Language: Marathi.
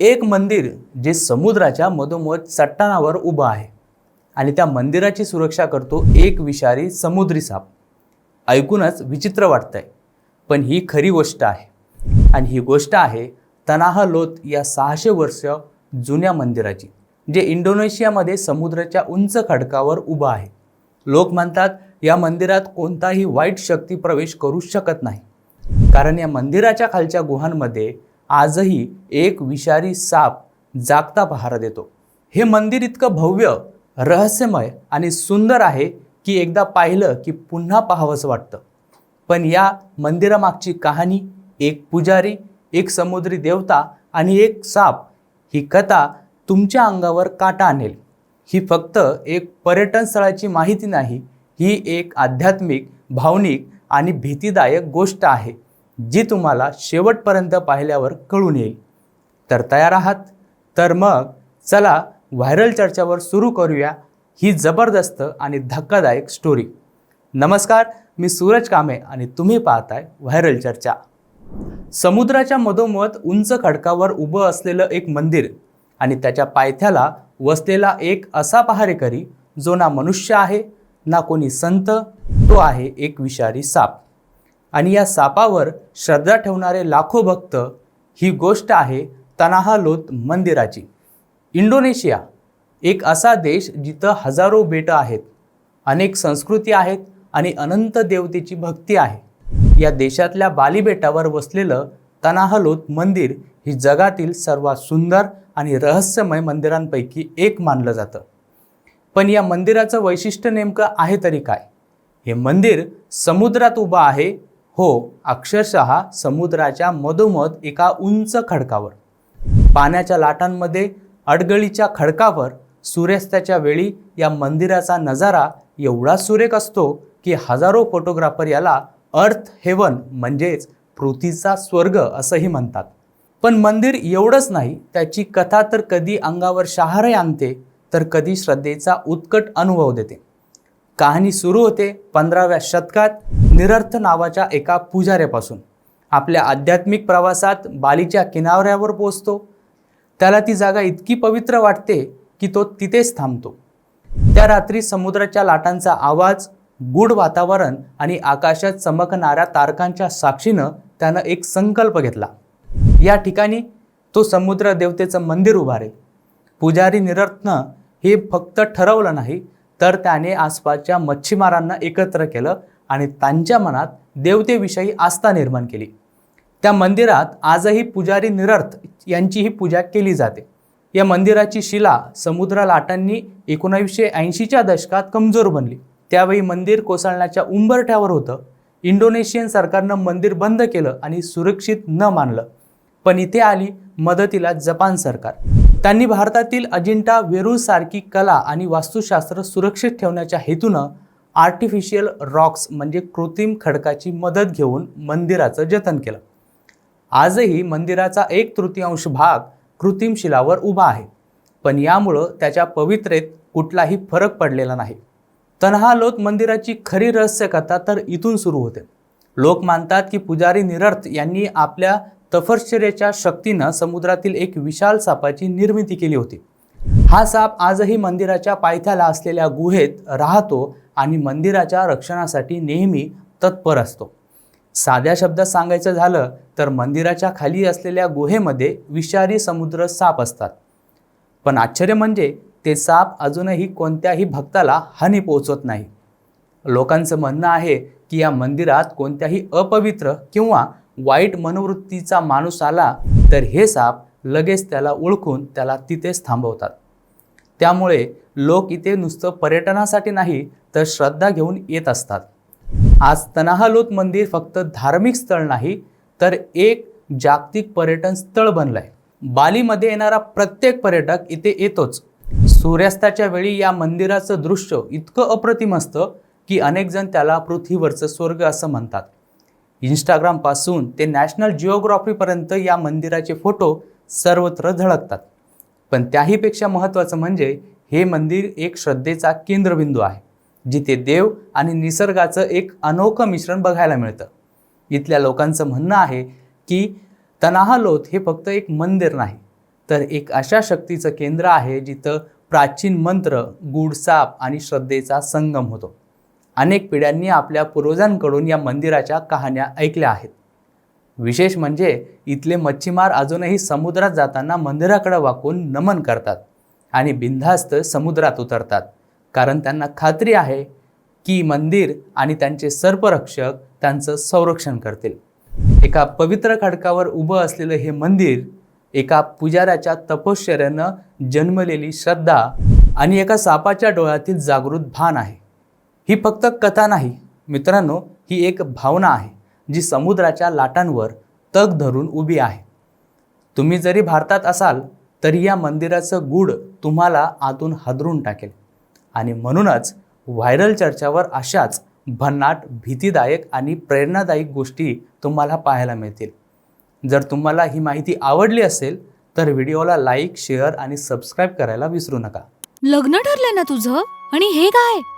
एक मंदिर जे समुद्राच्या मधोमध चट्टानावर उभं आहे आणि त्या मंदिराची सुरक्षा करतो एक विषारी समुद्री साप. ऐकूनच विचित्र वाटतंय पण ही खरी गोष्ट आहे. आणि ही गोष्ट आहे तनाह लोत या सहाशे वर्ष जुन्या मंदिराची जे इंडोनेशियामध्ये समुद्राच्या उंच खडकावर उभं आहे. लोक म्हणतात या मंदिरात कोणताही वाईट शक्ती प्रवेश करू शकत नाही. कारण या मंदिराच्या खालच्या गुहांमध्ये आजही एक विषारी साप जागता पहारा देतो. हे मंदिर इतकं भव्य रहस्यमय आणि सुंदर आहे की एकदा पाहिलं की पुन्हा पाहावंसं वाटतं. पण या मंदिरामागची कहाणी एक पुजारी एक समुद्री देवता आणि एक साप ही कथा तुमच्या अंगावर काटा आणेल. ही फक्त एक पर्यटन स्थळाची माहिती नाही ही एक आध्यात्मिक भावनिक आणि भीतीदायक गोष्ट आहे. जी तुम्हाला शेवटपर्यंत पाहिल्यावर कळून येईल. तर तयार आहात? तर मग चला व्हायरल चर्चावर सुरू करूया ही जबरदस्त आणि धक्कादायक स्टोरी नमस्कार मी सूरज कामे आणि तुम्ही पाहताय व्हायरल चर्चा. समुद्राच्या मधोमध उंच खडकावर उभं असलेलं एक मंदिर आणि त्याच्या पायथ्याला वसलेला एक असा पहारेकरी जो ना मनुष्य आहे ना कोणी संत तो आहे एक विषारी साप. आणि या सापावर श्रद्धा ठेवणारे लाखो भक्त ही गोष्ट आहे तनाहालोत मंदिराची. इंडोनेशिया एक असा देश जिथं हजारो बेटं आहेत अनेक संस्कृती आहेत आणि अनंत देवतेची भक्ती आहे. या देशातल्या बाली बेटावर वसलेलं तनाहलोत मंदिर ही जगातील सर्वात सुंदर आणि रहस्यमय मंदिरांपैकी एक मानलं जातं. पण या मंदिराचं वैशिष्ट्य नेमकं आहे तरी काय? हे मंदिर समुद्रात उभं आहे हो अक्षरशः समुद्राच्या मधोमध एका उंच खडकावर. पाण्याच्या लाटांमध्ये अडगळीच्या खडकावर सूर्यास्ताच्या वेळी या मंदिराचा नजारा एवढा सुरेख असतो की हजारो फोटोग्राफर याला अर्थ हेवन म्हणजेच पृथ्वीचा स्वर्ग असंही म्हणतात. पण मंदिर एवढंच नाही त्याची कथा तर कधी अंगावर शहारे आणते तर कधी श्रद्धेचा उत्कट अनुभव देते. कहाणी सुरू होते पंधराव्या शतकात निरर्थ नावाच्या एका पुजाऱ्यापासून. आपल्या आध्यात्मिक प्रवासात बालीच्या किनाऱ्यावर पोचतो त्याला ती जागा इतकी पवित्र वाटते की तो तिथेच थांबतो. त्या रात्री समुद्राच्या लाटांचा आवाज गूढ वातावरण आणि आकाशात चमकणाऱ्या तारकांच्या साक्षीनं त्यानं एक संकल्प घेतला. या ठिकाणी तो समुद्र देवतेचं मंदिर उभारेल. पुजारी निरत्न हे फक्त ठरवलं नाही तर त्याने आसपासच्या मच्छीमारांना एकत्र केलं आणि त्यांच्या मनात देवतेविषयी आस्था निर्माण केली. त्या मंदिरात आजही पुजारी निरर्थ यांचीही पूजा केली जाते. या मंदिराची शिला समुद्र लाटांनी एकोणावीसशे ऐंशीच्या दशकात कमजोर बनली. त्यावेळी मंदिर कोसळण्याच्या उंबरठ्यावर होतं. इंडोनेशियन सरकारनं मंदिर बंद केलं आणि सुरक्षित न मानलं. पण इथे आली मदतीला जपान सरकार. त्यांनी भारतातील अजिंठा वेरूळसारखी कला आणि वास्तुशास्त्र सुरक्षित ठेवण्याच्या हेतूनं आर्टिफिशियल रॉक्स म्हणजे कृत्रिम खडकाची मदत घेऊन मंदिराचं जतन केलं. आजही मंदिराचा एक तृतीयांश भाग कृत्रिम शिलावर उभा आहे. पण यामुळं त्याच्या पवित्रेत कुठलाही फरक पडलेला नाही. तन्हालोत मंदिराची खरी रहस्य कथा तर इथून सुरू होते. लोक मानतात की पुजारी निरर्थ यांनी आपल्या तफश्चर्याच्या शक्तीनं समुद्रातील एक विशाल सापाची निर्मिती केली होती. हा साप आजही मंदिराच्या पायथ्याला असलेल्या गुहेत राहतो आणि मंदिराच्या रक्षणासाठी नेहमी तत्पर असतो. साध्या शब्दात सांगायचं झालं तर मंदिराच्या खाली असलेल्या गुहेमध्ये विषारी समुद्र साप असतात. पण आश्चर्य म्हणजे ते साप अजूनही कोणत्याही भक्ताला हानी पोहोचवत नाही. लोकांचं म्हणणं आहे की या मंदिरात कोणत्याही अपवित्र किंवा वाईट मनोवृत्तीचा माणूस आला तर हे साप लगेच त्याला ओळखून त्याला तिथेच थांबवतात. त्यामुळे लोक इथे नुसतं पर्यटनासाठी नाही तर श्रद्धा घेऊन येत असतात. आज तनाहलोत मंदिर फक्त धार्मिक स्थळ नाही तर एक जागतिक पर्यटन स्थळ बनलं आहे बालीमध्ये येणारा प्रत्येक पर्यटक इथे येतोच. सूर्यास्ताच्या वेळी या मंदिराचं दृश्य इतकं अप्रतिम असतं की अनेकजण त्याला पृथ्वीवरचं स्वर्ग असं म्हणतात. इंस्टाग्रामपासून ते नॅशनल जिओग्राफीपर्यंत या मंदिराचे फोटो सर्वत्र झळकतात. पण त्याहीपेक्षा महत्त्वाचं म्हणजे हे मंदिर एक श्रद्धेचा केंद्रबिंदू आहे जिथे देव आणि निसर्गाचं एक अनोखं मिश्रण बघायला मिळतं. इथल्या लोकांचं म्हणणं आहे की तनाहलोत हे फक्त एक मंदिर नाही तर एक अशा शक्तीचं केंद्र आहे जिथं प्राचीन मंत्र गूढ साप आणि श्रद्धेचा संगम होतो. अनेक पिढ्यांनी आपल्या पूर्वजांकडून या मंदिराच्या कहाण्या ऐकल्या आहेत. विशेष म्हणजे इथले मच्छीमार अजूनही समुद्रात जाताना मंदिराकडे वाकून नमन करतात आणि बिंधास्त समुद्रात उतरतात. कारण त्यांना खात्री आहे की मंदिर आणि त्यांचे सर्परक्षक त्यांचं संरक्षण करतील. एका पवित्र खडकावर उभं असलेलं हे मंदिर एका पुजाऱ्याच्या तपश्चर्यानं जन्मलेली श्रद्धा आणि एका सापाच्या डोळ्यातील जागृत भान आहे. ही फक्त कथा नाही. मित्रांनो ही एक भावना आहे जी समुद्राच्या लाटांवर तग धरून उभी आहे. तुम्ही जरी भारतात असाल तरी या मंदिराचं गूढ तुम्हाला आतून हादरून टाकेल. आणि म्हणूनच व्हायरल चर्चावर अशाच भन्नाट भीतीदायक आणि प्रेरणादायी गोष्टी तुम्हाला पाहायला मिळतील. जर तुम्हाला ही माहिती आवडली असेल तर व्हिडिओला लाईक शेअर आणि सबस्क्राईब करायला विसरू नका. लग्न ठरलंय ना तुझं? आणि हे काय?